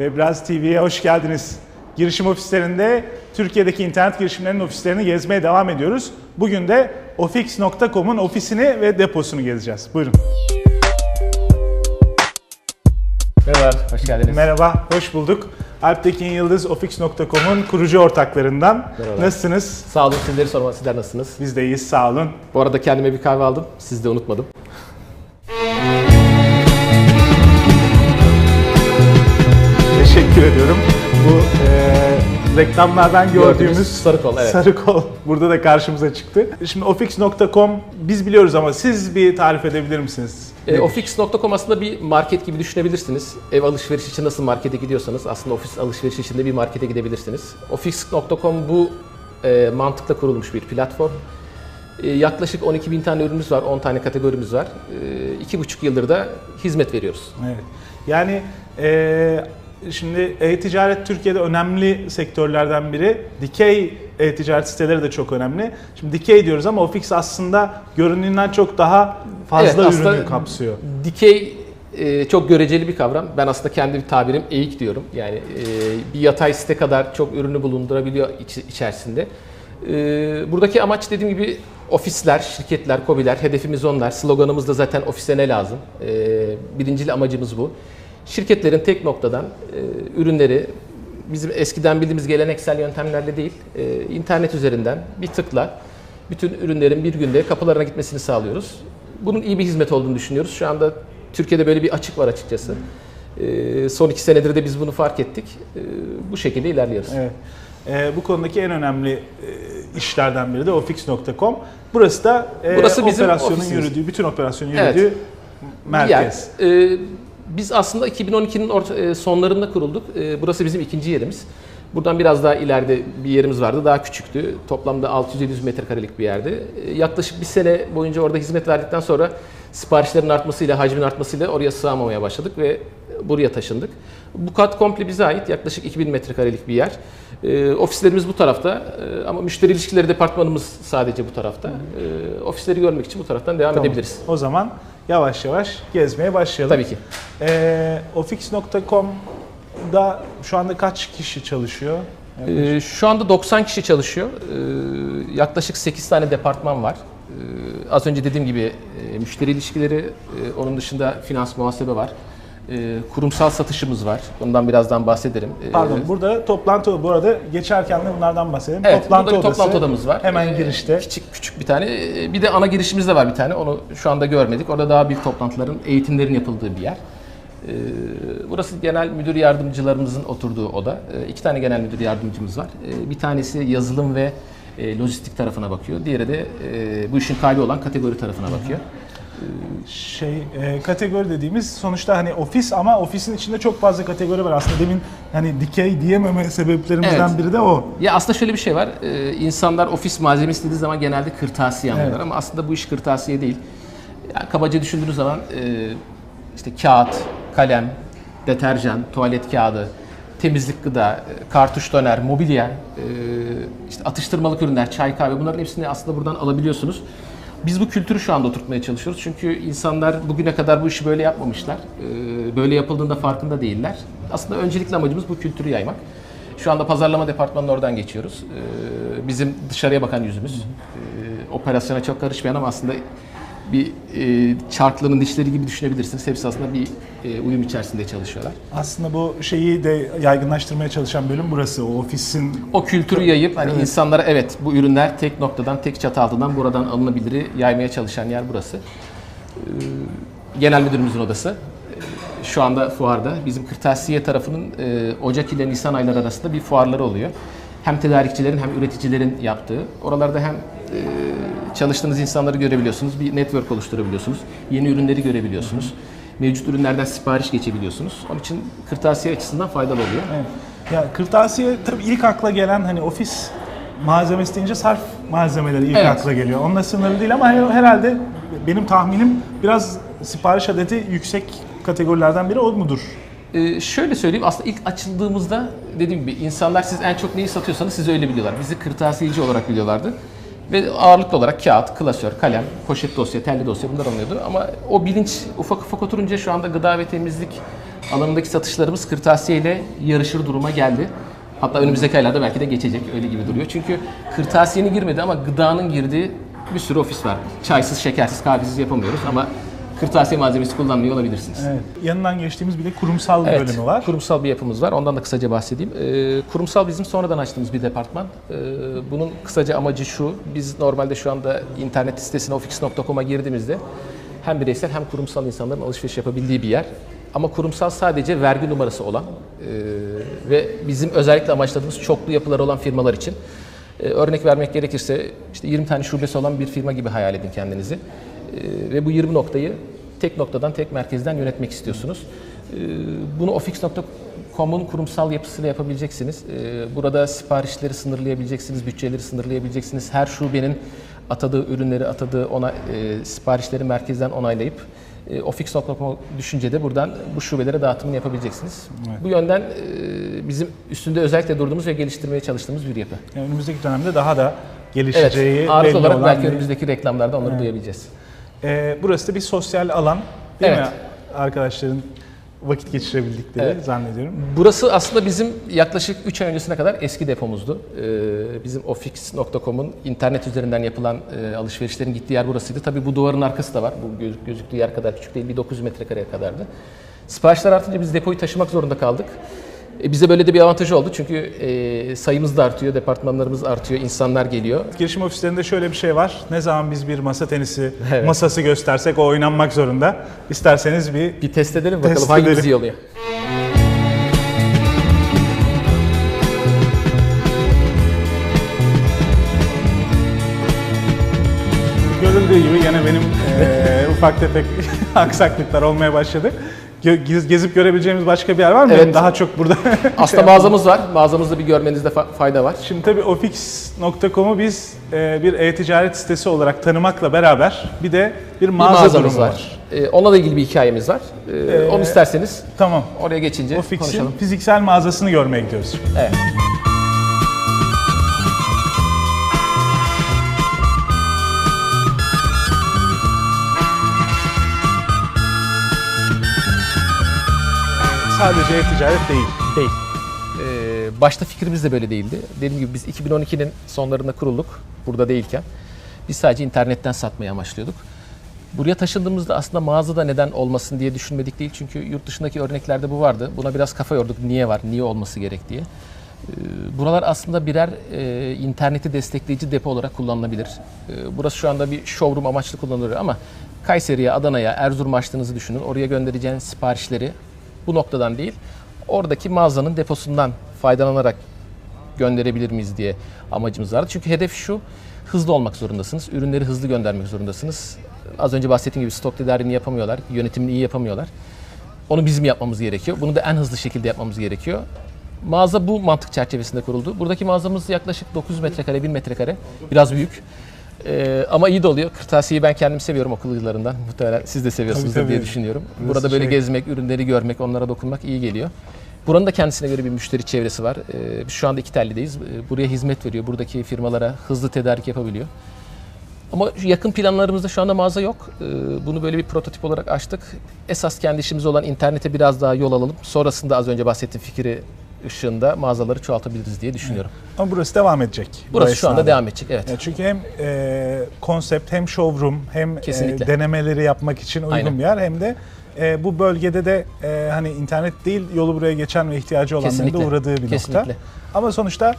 Webraz TV'ye hoş geldiniz. Girişim ofislerinde Türkiye'deki internet girişimlerinin ofislerini gezmeye devam ediyoruz. Bugün de ofix.com'un ofisini ve deposunu gezeceğiz. Buyurun. Merhaba, hoş geldiniz. Merhaba, hoş bulduk. Alptekin Yıldız ofix.com'un kurucu ortaklarından. Merhaba. Nasılsınız? Sağ olun, sizleri sormalı. Sizler nasılsınız? Biz de iyiyiz, sağ olun. Bu arada kendime bir kahve aldım. Sizi de unutmadım. Teşekkür ediyorum. Bu e, reklamlardan gördüğümüz, Gördüğümüz sarı kol, evet. sarı kol burada da karşımıza çıktı. Şimdi ofix.com biz biliyoruz ama siz bir tarif edebilir misiniz? E, Ofix.com aslında bir market gibi düşünebilirsiniz. Ev alışveriş için nasıl markete gidiyorsanız aslında ofis alışveriş için de bir markete gidebilirsiniz. Ofix.com bu e, mantıkla kurulmuş bir platform. E, yaklaşık 12 bin tane ürünümüz var, 10 tane kategorimiz var. E, iki buçuk yıldır da hizmet veriyoruz. Evet. Yani e, şimdi e-ticaret Türkiye'de önemli sektörlerden biri. Dikey e-ticaret siteleri de çok önemli. Şimdi dikey diyoruz ama Ofix aslında göründüğünden çok daha fazla Evet, ürünü kapsıyor. Dikey e, çok göreceli bir kavram. Ben aslında kendi tabirim eğik diyorum. Yani e, bir yatay site kadar çok ürünü bulundurabiliyor iç- içerisinde. E, buradaki amaç dediğim gibi ofisler, şirketler, kobiler, hedefimiz onlar. Sloganımız da zaten ofise ne lazım? E, birincil amacımız bu. Şirketlerin tek noktadan e, ürünleri bizim eskiden bildiğimiz geleneksel yöntemlerle değil, e, internet üzerinden bir tıkla bütün ürünlerin bir günde kapılarına gitmesini sağlıyoruz. Bunun iyi bir hizmet olduğunu düşünüyoruz. Şu anda Türkiye'de böyle bir açık var açıkçası. Ee, son iki senedir de biz bunu fark ettik. Ee, bu şekilde ilerliyoruz. Evet. E, bu konudaki en önemli e, işlerden biri de ofix.com. Burası da e, Burası bizim operasyonun ofisimiz. yürüdüğü, bütün operasyonun Evet. yürüdüğü merkez. Bir yer. Ee, biz aslında 2012'nin orta- e, sonlarında kurulduk. Ee, burası bizim ikinci yerimiz. Buradan biraz daha ileride bir yerimiz vardı. Daha küçüktü. Toplamda 600-700 metrekarelik bir yerdi. Ee, yaklaşık bir sene boyunca orada hizmet verdikten sonra siparişlerin artmasıyla, hacmin artmasıyla oraya sığamamaya başladık ve buraya taşındık. Bu kat komple bize ait. Yaklaşık 2000 metrekarelik bir yer. Ee, ofislerimiz bu tarafta ama müşteri ilişkileri departmanımız sadece bu tarafta. Ofisleri görmek için bu taraftan devam Tamam. edebiliriz. O zaman yavaş yavaş gezmeye başlayalım. Tabii ki. E, ofix.com'da şu anda kaç kişi çalışıyor? Ee, şu anda 90 kişi çalışıyor. Ee, yaklaşık 8 tane departman var. Ee, az önce dediğim gibi e, müşteri ilişkileri, e, onun dışında finans muhasebe var. Ee, kurumsal satışımız var. Ondan birazdan bahsederim. Ee, Pardon burada toplantı bu arada geçerken de bunlardan bahsedelim. Evet, toplantı odası toplantı odamız var. Hemen Ee, girişte. Küçük küçük bir tane. Ee, Bir de ana girişimiz de var bir tane. Onu şu anda görmedik. Orada daha büyük toplantıların, eğitimlerin yapıldığı bir yer. Ee, Burası genel müdür yardımcılarımızın oturduğu oda. Ee, İki tane genel müdür yardımcımız var. Ee, Bir tanesi yazılım ve e, lojistik tarafına bakıyor. Diğeri de e, bu işin kalbi olan kategori tarafına bakıyor. Şey e, kategori dediğimiz sonuçta hani ofis ama ofisin içinde çok fazla kategori var aslında. Demin hani dikey diyememe sebeplerimizden Evet. biri de o. Ya aslında şöyle bir şey var. Ee, insanlar ofis malzemesi dediği zaman genelde kırtasiye anlıyorlar Evet. ama aslında bu iş kırtasiye değil. Yani kabaca düşündüğünüz zaman e, işte kağıt, kalem, deterjan, tuvalet kağıdı, temizlik gıda, e, kartuş döner, mobilya, e, işte atıştırmalık ürünler, çay kahve bunların hepsini aslında buradan alabiliyorsunuz. Biz bu kültürü şu anda oturtmaya çalışıyoruz. Çünkü insanlar bugüne kadar bu işi böyle yapmamışlar. E, Böyle yapıldığında farkında değiller. Aslında öncelikli amacımız bu kültürü yaymak. Şu anda pazarlama departmanına oradan geçiyoruz. Ee, Bizim dışarıya bakan yüzümüz. Ee, Operasyona çok karışmayan ama aslında bir e, çarklının dişleri gibi düşünebilirsiniz. Hepsi aslında bir e, uyum içerisinde çalışıyorlar. Aslında bu şeyi de yaygınlaştırmaya çalışan bölüm burası. O ofisin O kültürü yayıp hani insanlara evet bu ürünler tek noktadan, tek çatı altından buradan alınabiliri yaymaya çalışan yer burası. Ee, Genel müdürümüzün odası. Ee, Şu anda fuarda bizim kırtasiye tarafının e, Ocak ile Nisan ayları arasında bir fuarları oluyor. Hem tedarikçilerin hem üreticilerin yaptığı. Oralarda hem e, çalıştığınız insanları görebiliyorsunuz, bir network oluşturabiliyorsunuz, yeni ürünleri görebiliyorsunuz. Mevcut ürünlerden sipariş geçebiliyorsunuz. Onun için kırtasiye açısından faydalı oluyor. Evet. Ya kırtasiye tabii ilk akla gelen hani ofis malzemesi deyince sarf malzemeleri ilk Evet. akla geliyor. Onunla sınırlı değil ama her- herhalde benim tahminim biraz sipariş adeti yüksek kategorilerden biri o mudur? Ee, şöyle söyleyeyim aslında ilk açıldığımızda dediğim gibi insanlar siz en çok neyi satıyorsanız siz öyle biliyorlar. Bizi kırtasiyeci olarak biliyorlardı. Ve ağırlıklı olarak kağıt, klasör, kalem, poşet dosya, telli dosya bunlar alınıyordu. Ama o bilinç ufak ufak oturunca şu anda gıda ve temizlik alanındaki satışlarımız kırtasiye ile yarışır duruma geldi. Hatta önümüzdeki aylarda belki de geçecek öyle gibi duruyor. Çünkü kırtasiyenin girmedi ama gıdanın girdiği bir sürü ofis var. Çaysız, şekersiz, kahvesiz yapamıyoruz ama kırtasiye malzemesi kullanmıyor olabilirsiniz. Evet. Yanından geçtiğimiz bir de kurumsal Evet, bölümü var. kurumsal bir yapımız var. Ondan da kısaca bahsedeyim. Ee, kurumsal bizim sonradan açtığımız bir departman. Ee, bunun kısaca amacı şu, biz normalde şu anda internet sitesine ofix.com'a girdiğimizde hem bireysel hem kurumsal insanların alışveriş yapabildiği bir yer. Ama kurumsal sadece vergi numarası olan e, ve bizim özellikle amaçladığımız çoklu yapıları olan firmalar için. Ee, örnek vermek gerekirse işte 20 tane şubesi olan bir firma gibi hayal edin kendinizi. Ee, ve bu 20 noktayı tek noktadan, tek merkezden yönetmek istiyorsunuz. Ee, Bunu ofix.com'un kurumsal yapısıyla yapabileceksiniz. Ee, Burada siparişleri sınırlayabileceksiniz, bütçeleri sınırlayabileceksiniz. Her şubenin atadığı ürünleri, atadığı ona e, siparişleri merkezden onaylayıp e, ofix.com düşüncede buradan bu şubelere dağıtımını yapabileceksiniz. Bu yönden e, bizim üstünde özellikle durduğumuz ve geliştirmeye çalıştığımız bir yapı. Yani önümüzdeki dönemde daha da Evet, gelişeceği ağırlıklı belli olarak belki bir- önümüzdeki reklamlarda onları duyabileceğiz. Ee, burası da bir sosyal alan değil Evet. mi? Arkadaşların vakit geçirebildikleri Evet. zannediyorum. Burası aslında bizim yaklaşık 3 ay öncesine kadar eski depomuzdu. Ee, bizim ofix.com'un internet üzerinden yapılan e, alışverişlerin gittiği yer burasıydı. Tabii bu duvarın arkası da var. Bu göz- gözüktüğü yer kadar küçük değil, bir 900 metrekareye kadardı. Siparişler artınca biz depoyu taşımak zorunda kaldık. E, bize böyle de bir avantajı oldu çünkü e, sayımız da artıyor, departmanlarımız artıyor, insanlar geliyor. Girişim ofislerinde şöyle bir şey var. Ne zaman biz bir masa tenisi Evet. masası göstersek o oynanmak zorunda. İsterseniz bir Bir test edelim bakalım Test hangimiz iyi oluyor. görüldüğü gibi yine benim eee, ufak tefek aksaklıklar olmaya başladı. Gezip görebileceğimiz başka bir yer var mı? Evet. Benim daha çok burada. Aslında mağazamız var. Mağazamızda bir görmenizde fa- fayda var. Şimdi tabii ofix.com'u biz eee, bir e-ticaret sitesi olarak tanımakla beraber bir de bir Bir mağaza mağazamız durumu var. var. Ee, onunla da ilgili bir hikayemiz var. Ee, onu isterseniz Tamam. oraya geçince Ofix'in konuşalım. fiziksel mağazasını görmeye gidiyoruz. Evet. Sadece e-ticaret değil. Değil. Ee, başta fikrimiz de böyle değildi. Dediğim gibi biz 2012'nin sonlarında kurulduk. Burada değilken. Biz sadece internetten satmayı amaçlıyorduk. Buraya taşındığımızda aslında mağazada neden olmasın diye düşünmedik değil. Çünkü yurt dışındaki örneklerde bu vardı. Buna biraz kafa yorduk. Niye var, niye olması gerek diye. Ee, Buralar aslında birer e, interneti destekleyici depo olarak kullanılabilir. Ee, burası şu anda bir showroom amaçlı kullanılıyor ama Kayseri'ye, Adana'ya, Erzurum'a açtığınızı düşünün. Oraya göndereceğiniz siparişleri bu noktadan değil, oradaki mağazanın deposundan faydalanarak gönderebilir miyiz diye amacımız vardı. Çünkü hedef şu, hızlı olmak zorundasınız. Ürünleri hızlı göndermek zorundasınız. Az önce bahsettiğim gibi stok tedariğini yapamıyorlar, yönetimini iyi yapamıyorlar. Onu bizim yapmamız gerekiyor. Bunu da en hızlı şekilde yapmamız gerekiyor. Mağaza bu mantık çerçevesinde kuruldu. Buradaki mağazamız yaklaşık 900 metrekare, 1000 metrekare. Biraz büyük. Ee, ama iyi de oluyor. Kırtasiyeyi ben kendim seviyorum okul yıllarından. Muhtemelen siz de seviyorsunuzdur Tabii, tabii. diye düşünüyorum. Burası Burada böyle şey- gezmek, ürünleri görmek, onlara dokunmak iyi geliyor. Buranın da kendisine göre bir müşteri çevresi var. Ee, şu anda iki tellideyiz. Ee, buraya hizmet veriyor. Buradaki firmalara hızlı tedarik yapabiliyor. Ama yakın planlarımızda şu anda mağaza yok. Ee, bunu böyle bir prototip olarak açtık. Esas kendi işimiz olan internete biraz daha yol alalım. Sonrasında az önce bahsettiğim fikri ışığında mağazaları çoğaltabiliriz diye düşünüyorum. Ama burası devam edecek. bu Burası şu anda devam edecek. Evet. Çünkü hem e, konsept hem showroom hem e, denemeleri yapmak için uygun Aynen. bir yer hem de e, bu bölgede de e, hani internet değil yolu buraya geçen ve ihtiyacı olanların da Kesinlikle. uğradığı bir nokta. Kesinlikle. Ama sonuçta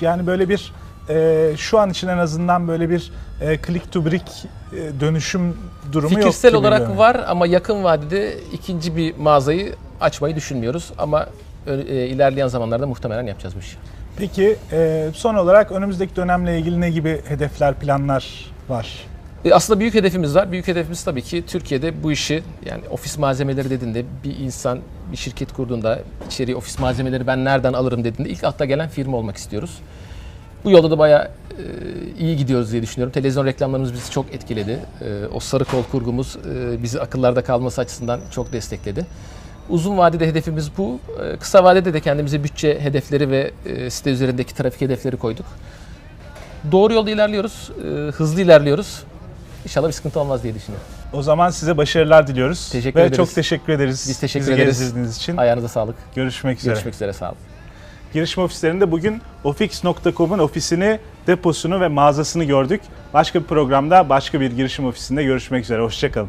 yani böyle bir e, şu an için en azından böyle bir e, click to brick e, dönüşüm durumu yok. Fikirsel olarak var ama yakın vadede ikinci bir mağazayı açmayı düşünmüyoruz. Ama ilerleyen zamanlarda muhtemelen yapacağız bu işi. Peki e, son olarak önümüzdeki dönemle ilgili ne gibi hedefler, planlar var? E, Aslında büyük hedefimiz var. Büyük hedefimiz tabii ki Türkiye'de bu işi yani ofis malzemeleri dediğinde bir insan bir şirket kurduğunda içeriye ofis malzemeleri ben nereden alırım dediğinde ilk akla gelen firma olmak istiyoruz. Bu yolda da bayağı e, iyi gidiyoruz diye düşünüyorum. Televizyon reklamlarımız bizi çok etkiledi. E, o sarı kol kurgumuz e, bizi akıllarda kalması açısından çok destekledi. Uzun vadede hedefimiz bu. E, kısa vadede de kendimize bütçe hedefleri ve e, site üzerindeki trafik hedefleri koyduk. Doğru yolda ilerliyoruz, e, hızlı ilerliyoruz. İnşallah bir sıkıntı olmaz diye düşünüyorum. O zaman size başarılar diliyoruz. Teşekkür Ve ederiz. çok teşekkür ederiz. Biz teşekkür bizi ederiz. gezdirdiğiniz için. Ayağınıza sağlık. Görüşmek üzere. Görüşmek üzere sağ olun. Girişim ofislerinde bugün ofix.com'un ofisini, deposunu ve mağazasını gördük. Başka bir programda başka bir girişim ofisinde görüşmek üzere. Hoşçakalın.